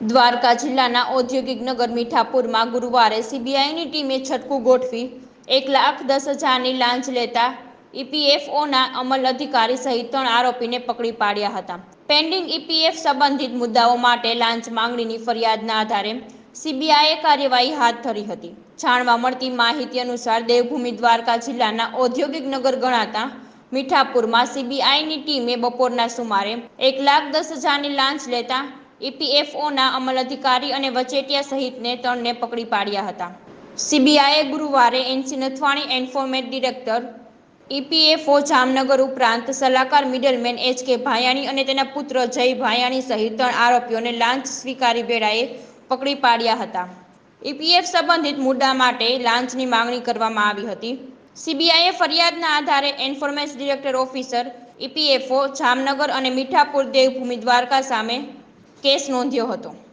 દ્વારકા જિલ્લાના ઔદ્યોગિક નગર મીઠાપુરમાં ગુરુવારે સીબીઆઈની ટીમે છટકું ગોઠવી એક લાખ દસ હજારની લાંચ લેતા ઈપીએફઓના અમલ અધિકારી સહિત ત્રણ આરોપીને પકડી પાડ્યા હતા. પેન્ડિંગ ઈપીએફ સંબંધિત મુદ્દાઓ માટે લાંચ માંગણીની ફરિયાદના આધારે સીબીઆઈએ કાર્યવાહી હાથ ધરી હતી. જાણવા મળતી માહિતી અનુસાર દેવભૂમિ દ્વારકા જિલ્લાના ઔદ્યોગિક નગર ગણાતા મીઠાપુરમાં સીબીઆઈની ટીમે બપોરના સુમારે એક લાખ દસ હજારની લાંચ લેતા ઈપીએફઓના અમલ અધિકારી અને વચેટિયા સહિતને ત્રણને પકડી પાડ્યા હતા. સીબીઆઈએ ગુરુવારે NC Nathwani enforcement director, EPFO Jamnagar ઉપરાંત સલાહકાર મિડલમેન એચ કે ભાયાણી અને તેના પુત્ર જય ભાયાણી સહિત ત્રણ આરોપીઓને લાંચ સ્વીકારી વેળાએ પકડી પાડ્યા હતા. ઈપીએફ સંબંધિત મુદ્દા માટે લાંચની માંગણી કરવામાં આવી હતી. સીબીઆઈએ ફરિયાદના આધારે enforcement director officer, EPFO Jamnagar અને મીઠાપુર દેવભૂમિ દ્વારકા સામે કેસ નોંધ્યો હતો.